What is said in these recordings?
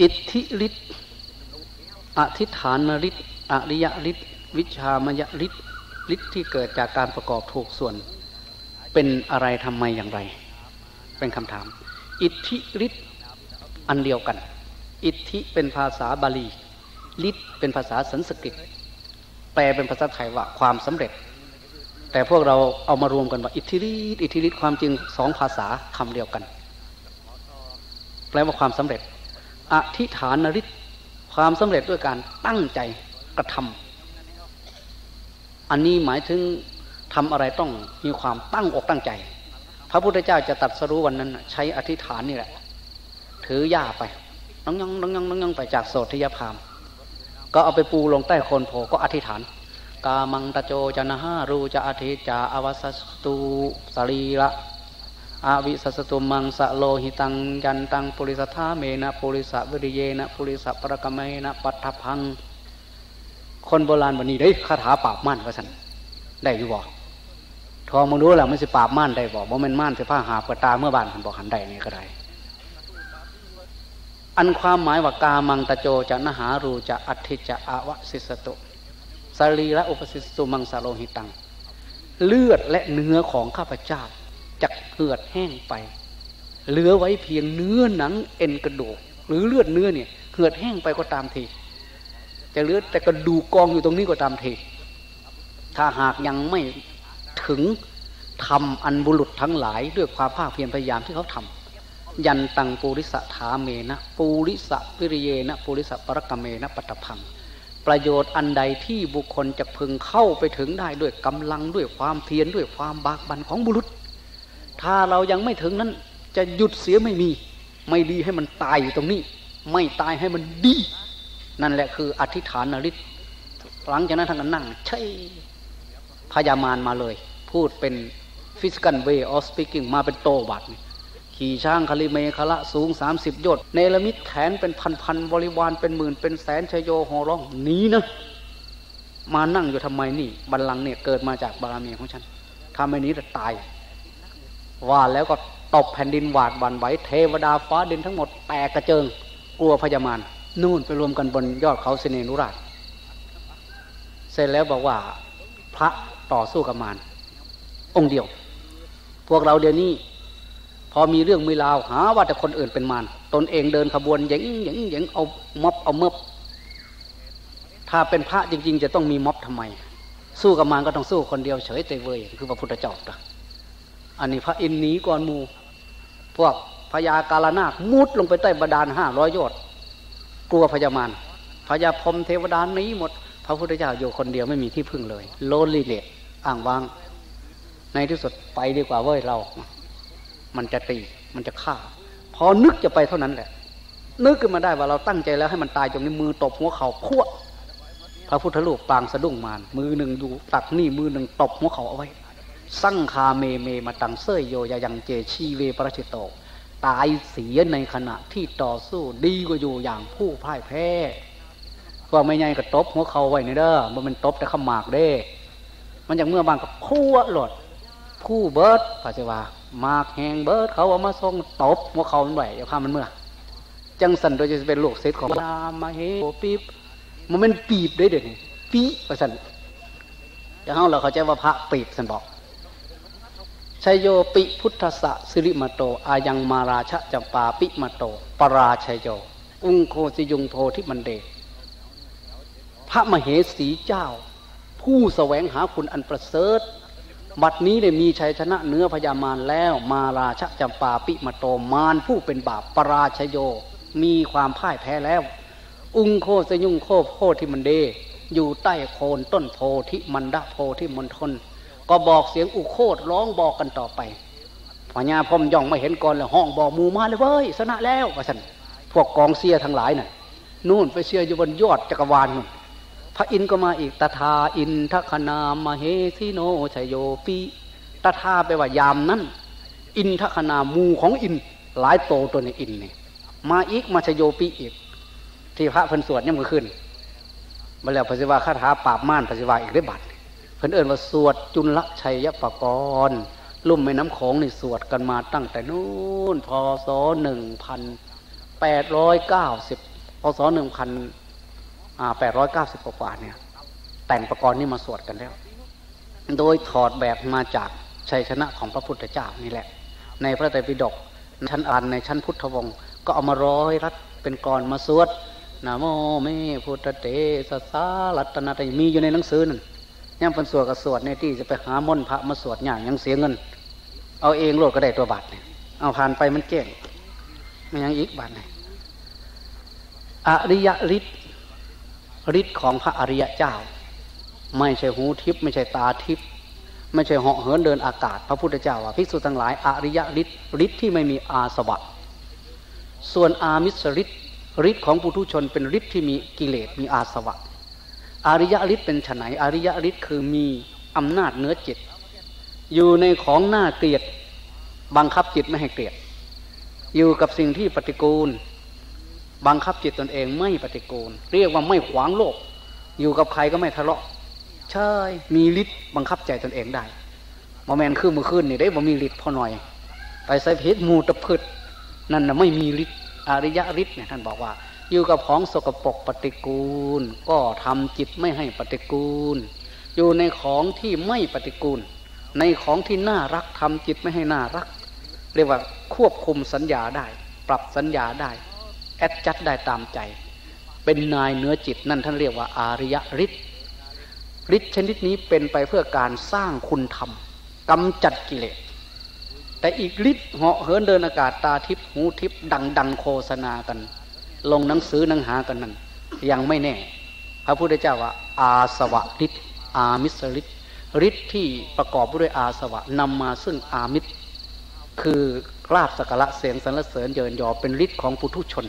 อิทธิฤทธิอธิฐานฤทธิอริยฤทธิวิชามยฤทธิฤทธิที่เกิดจากการประกอบถูกส่วน เป็นอะไรทำไมอย่างไร เป็นคำถาม อิทธิฤทธิอันเดียวกัน อิทธิเป็นภาษาบาลีฤทธิเป็นภาษาสันสกฤตแปลเป็นภาษาไทยว่าความสำเร็จ แต่พวกเราเอามารวมกันว่าอิทธิฤทธิอิทธิฤทธิความจริงสองภาษาคำเดียวกัน แปลว่าความสำเร็จ อธิฐานฤทธิความสำเร็จด้วยการตั้งใจกระทำอันนี้หมายถึงทำอะไรต้องมีความตั้งอกตั้งใจ พระพุทธเจ้าจะตัดสรู้วันนั้น ใช้อธิษฐานนี่แหละ ถือย่าไปน้องยังน้องยังน้องยังไปจากโสธิยพามก็เอาไปปูลงใต้โคนโพก็อธิษฐานกามังตะโจจนะฮารูจะอธิจาอวัสตุสรีระ อาวิสัสตุมังสะโลหิตังยันตังปุริสธาเมนะปุริสะวิริเยนะปุริสะปรกเมนะปัทพัง คนโบราณวันนี้ได้คาถาปราบม่านว่าสันได้อยู่บ่ทองมึงรู้แล้วมันสิปราบม่านได้บ่บ่แม่นม่านสิผ้าหาเปิดตาเมื่อบานผมบอกหันได้นี่ก็ได้อันความหมายว่ากามังตะโจจะนหารูจะอัติจะอาวสิสตุสรีละอุปสิสตุมังสะโลหิตัง เลือดและเนื้อของข้าพเจ้า เหือดแห้งไป เหลือไว้เพียงเนื้อหนังเอ็นกระดูก หรือเลือดเนื้อเนี่ยเหือดแห้งไปก็ตามทีจะเหลือแต่กระดูกกองอยู่ตรงนี้ก็ตามทีถ้าหากยังไม่ถึงทำอันบุรุษทั้งหลายด้วยความภาคเพียรพยายามที่เขาทำยันตังปูริสะถาเมนะปูริสะวิริเยนะปูริสะปรกเมนะปัตพังประโยชน์อันใดที่บุคคลจะพึงเข้าไปถึงได้ด้วยกำลังด้วยความเพียรด้วยความบากบั่นของบุรุษ ถ้าเรายังไม่ถึงนั้น จะหยุดเสียไม่มี ไม่ดีให้มันตายอยู่ตรงนี้ ไม่ตายให้มันดี นั่นแหละคืออธิษฐานนริศหลังจากนั้นท่านก็นั่ง ใช่พยามารมาเลย พูดเป็น physical way of speaking มาเป็นโตบัดขี่ช้างคาลิเมคละสูงสามสิบยศเนลมิตแขนเป็นพันพันบริวารเป็นหมื่นเป็นแสนชโยหอร้องหนีนะ มานั่งอยู่ทำไมนี่บัลลังเนี่ยเกิดมาจากบารมีของฉันทำไมนี้จะตาย ว่าแล้วก็ตบแผ่นดินหวาดวันไหวเทวดาฟ้าดินทั้งหมดแตกกระเจิง กลัวพญามารนู่นไปรวมกันบนยอดเขาเสนนุราชเสร็จแล้วบอกว่าพระต่อสู้กับมารองค์เดียว พวกเราเดี๋ยวนี้ พอมีเรื่องมีราวหาว่าแต่คนอื่นเป็นมารตนเองเดินขบวนยังยังยังเอาม็อบเอาเมบถ้าเป็นพระจริง ๆ จะต้องมีม็อบทำไม สู้กับมารก็ต้องสู้คนเดียวเฉยเตยเวยคือพระพุทธเจ้า อันนี้พระอินทร์หนีก่อนมู พวกพญากาลนาคมุดลงไปใต้บาดาลห้าร้อยยอด กลัวพญามารพญาพรมเทวดานีหมด พระพุทธเจ้าอยู่คนเดียวไม่มีที่พึ่งเลย โลลีเลอ่างวาง ในที่สุดไปดีกว่าเว้ยเรา มันจะตีมันจะฆ่า พอนึกจะไปเท่านั้นแหละ นึกขึ้นมาได้ว่าเราตั้งใจแล้วให้มันตายจงนี้มือตบหัวเข่าขั้วพระพุทธรูปปางสะดุ้งมานมือหนึ่งดูตักนี่มือหนึ่งตบหัวเข่าเอาไว้ สั่งคาเมเมมาตังเสยโยยยังเจชีเวประชิตโต ตายเสียในขณะที่ต่อสู้ดีกว่าอยู่อย่างผู้พ่ายแพ้ก็ไม่ใหญ่ก็ตบหัวเขาไว้ในเด้อมันเป็นตบแต่ขมากเด้ มันอย่างเมื่อบางก็คั่วหลดผู้เบิร์ดพระเจ้าว่ามากแหงเบิร์ดเขาเอามาส่งตบหัวเขาไว้อาข้ามันเมื่อ จังสันโดยจะเป็นลูกเซตของนามาเฮปีบมันเป็นปีบได้เด็ดปีประสันจะเฮาเราเข้าใจว่าพระปีบสันบอก ชโยปิพุทธะสิริมโต อายังมาราชจัปาปิมโต ปราชยโย อุงโคสิยุงโททิมันเด พระมเหสีเจ้า ผู้สแสวงหาคุณอันประเสริฐ บัดนี้ได้มีชัยชนะเนื้อพญามารแล้วมาราชจำปาปิมโตมารผู้เป็นบาปปราชโย มีความพ่ายแพ้แล้ว อุงโคสยุงโคโคทิมันเด อยู่ใต้โคนต้นโพธิมันดาโพธิมณฑล ก็บอกเสียงอุโคตร้องบอกกันต่อไปพญาพมย่องไม่เห็นก่อนเลยห้องบอกมูมาเลยเว้ยชนะแล้วว่าสันพวกกองเสียทั้งหลายน่ะนู่นไปเสียอยู่บนยอดจักรวาลนู่นพระอินทร์ก็มาอีกตถาอินทคณามเฮสิโนชโยปีตถาไปว่ายามนั้น อินทคณามูของอินหลายโตตัวในอินเนี่ยมาอีกมาชโยปีอีก ที่พระพันสวดเนี่ยมือขึ้นมาแล้วพระศิวะคาถาปราบม่านพระศิวะอีกได้บัตร เพิ่นเอิญว่าสวดจุลชัยปกรณ์ลุ่มแม่น้ำโขงนี่สวดกันมาตั้งแต่นู้นพศหนึ่งพันแปดร้อยเก้าสิบพศหนึ่งพันแปดร้อยเก้าสิบกว่าเนี่ย แต่งประกรณ์นี่มาสวดกันแล้ว โดยถอดแบบมาจากชัยชนะของพระพุทธเจ้านี่แหละ ในพระไตรปิฎกชั้นอันในชั้นพุทธวงศ์ก็เอามาร้อยรัดเป็นกรมาสวดนะโมเมพุทธเตสสาลัตนาตมีอยู่ในหนังสือนั่น ย่งเป็นสวดกับสวดในที่จะไปหามนพระมาสวดอย่างยังเสียเงิน เอาเองโลดก็ได้ตัวบาทเนี่ยเอาผ่านไปมันเก่งมันยังอีกบาทเนี่ยอริยฤทธิ์ฤทธิ์ของพระอริยเจ้า ไม่ใช่หูทิพย์ไม่ใช่ตาทิพย์ไม่ใช่เหาะเหินเดินอากาศ พระพุทธเจ้าว่าภิกษุทั้งหลายอริยฤทธิ์ฤทธิ์ที่ไม่มีอาสวะส่วนอามิสฤทธิ์ฤทธิ์ของปุถุชนเป็นฤทธิ์ที่มีกิเลสมีอาสวะ อริยฤทธิ์เป็นไนอริยฤทธิ์คือมีอำนาจเนื้อจิต อยู่ในของหน้าเกลียดบังคับจิตไม่ให้เกลียด อยู่กับสิ่งที่ปฏิกูล บังคับจิตตนเองไม่ปฏิกูล เรียกว่าไม่ขวางโลก อยู่กับใครก็ไม่ทะเลาะใช่มีฤทธิ์บังคับใจตนเองได้โมเมนขึ้นมือขึ้นนี่ได้บ่มีฤทธิ์พอหน่อย ไปใส่เพชรมูตะพืชนั่นนะไม่มีฤทธิ์อริยฤทธิ์เนี่ยท่านบอกว่า อยู่กับของสกปรกปฏิกูล ก็ทำจิตไม่ให้ปฏิกูล อยู่ในของที่ไม่ปฏิกูล ในของที่น่ารักทำจิตไม่ให้น่ารัก เรียกว่าควบคุมสัญญาได้ ปรับสัญญาได้ แอดจัดได้ตามใจ เป็นนายเนื้อจิตนั่นท่านเรียกว่าอาริยฤทธิ์ฤทธิ์ชนิดนี้เป็นไปเพื่อการสร้างคุณธรรมกำจัดกิเลสแต่อีกฤทธิ์เหาะเหินเดินอากาศตาทิพหูทิพดังดังโฆษณากัน ลงหนังสือหนังหากันนั้นยังไม่แน่ พระพุทธเจ้าว่า อาสวะฤทธิ์อามิสฤทธิ์ฤทธิ์ที่ประกอบด้วยอาสวะนำมาซึ่งอามิตรคือลาบสกละเสียงสรรเสริญเยินยอเป็นฤทธิ์ของปุถุชน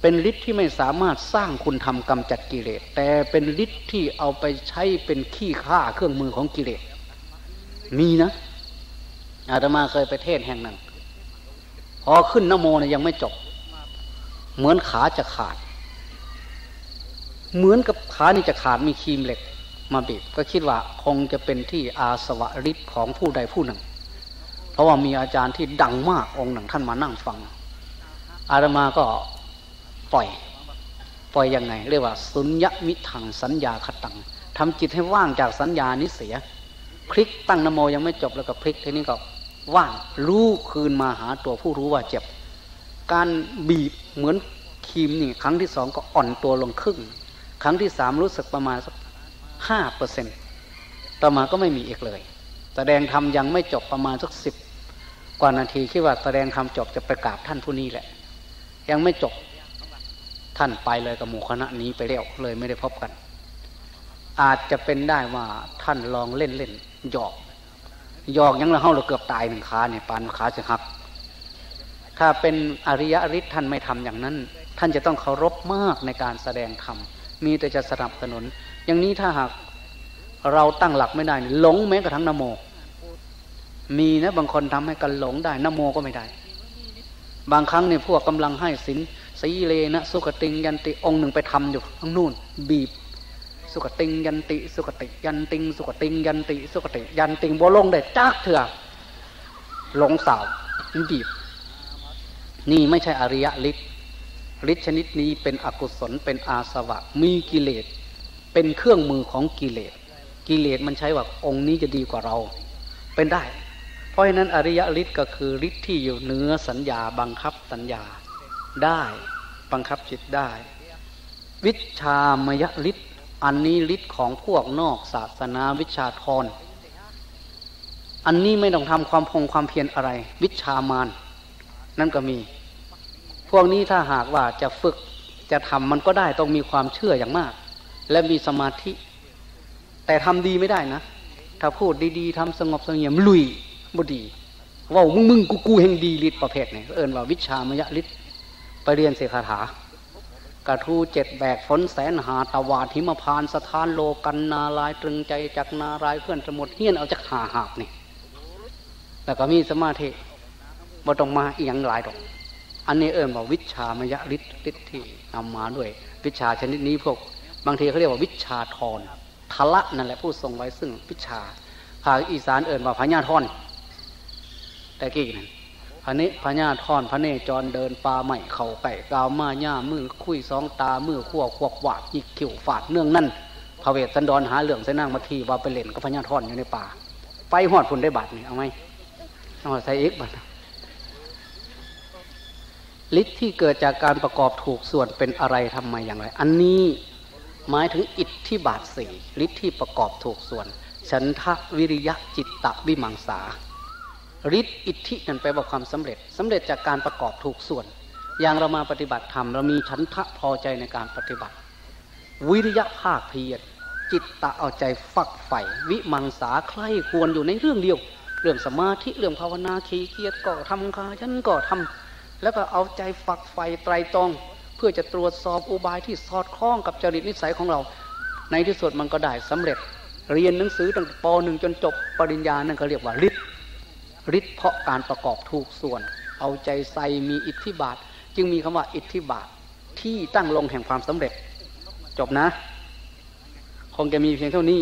เป็นฤทธิ์ที่ไม่สามารถสร้างคุณธรรมกำจัดกิเลสแต่เป็นฤทธิ์ที่เอาไปใช้เป็นขี้ข้าเครื่องมือของกิเลสมีนะ อาตมาเคยไปเทศแห่งหนึ่งพอขึ้นนโมเนี่ยยังไม่จบ เหมือนขาจะขาด เหมือนกับขานี่จะขาดมีคีมเหล็กมาบีบก็คิดว่าคงจะเป็นที่อาสวะฤทธิ์ของผู้ใดผู้หนึ่ง เพราะว่ามีอาจารย์ที่ดังมากองค์หนึ่งท่านมานั่งฟัง อาตมาก็ปล่อย ปล่อยยังไง เรียกว่า สุญญมิถังสัญญาขตังทำจิตให้ว่างจากสัญญานิเสียพลิกตั้งนโมยังไม่จบแล้วก็พลิกทีนี้ก็ว่างรู้คืนมาหาตัวผู้รู้ว่าเจ็บ การบีบ เหมือนครีมนี่ครั้งที่สองก็อ่อนตัวลงครึ่ง ครั้งที่สามรู้สึกประมาณสักห้าเปอร์เซ็นต์ต่อมาก็ไม่มีอีกเลย แสดงธรรมยังไม่จบประมาณสักสิบกว่านาทีคิดว่าแสดงธรรมจบจะประกาศท่านผู้นี้แหละ ยังไม่จบท่านไปเลยกับหมู่คณะนี้ไปเรียวเลยไม่ได้พบกัน อาจจะเป็นได้ว่าท่านลองเล่นเล่นหยอกหยอกยังเราเข้าเราเกือบตายหนึ่งขาเนี่ยปานขาจะหัก ถ้าเป็นอริยฤทธิ์ท่านไม่ทำอย่างนั้น ท่านจะต้องเคารพมากในการแสดงธรรมมีแต่จะสนับสนุน อย่างนี้ถ้าหากเราตั้งหลักไม่ได้หลงแม้กระทั่งนโม มีนะบางคนทำให้กันหลงได้นโมก็ไม่ได้ บางครั้งเนี่ยพวกกำลังให้สินสีเลนะสุขติงยันติองค์หนึ่งไปทำอยู่ข้างนู่น บีบ สุขติงยันติ สุขติยันติง สุขติงยันติ สุขติ ยันติงบัวลงได้จักเถื่อหลงสาวบีบ นี่ไม่ใช่อริยฤทธิ์ฤทธิ์ชนิดนี้เป็นอกุศลเป็นอาสวะ มีกิเลส เป็นเครื่องมือของกิเลส กิเลสมันใช้ว่าองค์นี้จะดีกว่าเรา เป็นได้ เพราะฉะนั้นอริยฤทธิ์ก็คือฤทธิ์ที่อยู่เนื้อสัญญาบังคับสัญญาได้บังคับจิตได้ วิชามยฤทธิ์อันนี้ฤทธิ์ของพวกนอกศาสนาวิชาทรอันนี้ไม่ต้องทำความพงความเพียรอะไร วิชามาน นั่นก็มี พวกนี้ถ้าหากว่าจะฝึกจะทำมันก็ได้ต้องมีความเชื่ออย่างมาก และมีสมาธิ แต่ทำดีไม่ได้นะ ถ้าพูดดีๆทำสงบสงเงียมลุยบดีว่ามึงมึงกูกูเฮงดีฤทธิ์ประเภทไหนเอิญว่าวิชามยฤทธิ์ไปเรียนเสคาถากระทูเจ็ดแบกฝนแสนหาตะวาทิมพานสถานโลกันนาลายตรึงใจจักนารายเพื่อนสมุดเฮียนเอาจากหาหาบนี่แล้วก็มีสมาธิ บ่ต้องมาเอียงหลายดอก อันนี้เอิญว่าวิชามยฤทธิ์ฤทธิ์ที่นำมาด้วย วิชาชนิดนี้พวก บางทีเขาเรียกว่าวิชาทรทละนั่นแหละผู้ทรงไว้ซึ่งวิชาภาคอีสานเอิญว่าพญาทรแต่กี้นั่นพระเนพระญาทอนพระเนจรเดินปลาใหม่เข่าไก่กาวมาหญ้ามือคุยสองตามือขั้วขวกหวาดยิกขิวฝาดเนื่องนั่นพระเวสสันดรหาเหลืองใส่นางมาทีว่าไปเล่นกับพญาทอนอยู่ในป่า ไปหอดพุ่นได้บาทนี่เอาไหมเอาใส่เอกบัต ฤทธิ์ที่เกิดจากการประกอบถูกส่วนเป็นอะไรทำไมอย่างไร อันนี้หมายถึงอิทธิบาทสี่ฤทธิ์ที่ประกอบถูกส่วน ฉันทะวิริยะจิตตะวิมังสาฤทธิ์อิทธินั่นแปลว่าความสำเร็จสำเร็จจากการประกอบถูกส่วน อย่างเรามาปฏิบัติธรรมเรามีฉันทะพอใจในการปฏิบัติ วิริยะภาคเพียรจิตตะเอาใจฝักใฝ่วิมังสาใคร่ควรอยู่ในเรื่องเดียว เรื่องสมาธิเรื่องภาวนาขีเกียรก็ทำคาฉันก็ทำ แล้วก็เอาใจฝักใฝ่ไตรตรอง เพื่อจะตรวจสอบอุบายที่สอดคล้องกับจริตนิสัยของเรา ในที่สุดมันก็ได้สำเร็จ เรียนหนังสือตั้งปหนึ่งจนจบปริญญานั่นเขาเรียกว่าฤทธิ์ฤทธิ์เพราะการประกอบถูกส่วน เอาใจใส่มีอิทธิบาท จึงมีคำว่าอิทธิบาทที่ตั้งลงแห่งความสำเร็จ จบนะ คงจะมีเพียงเท่านี้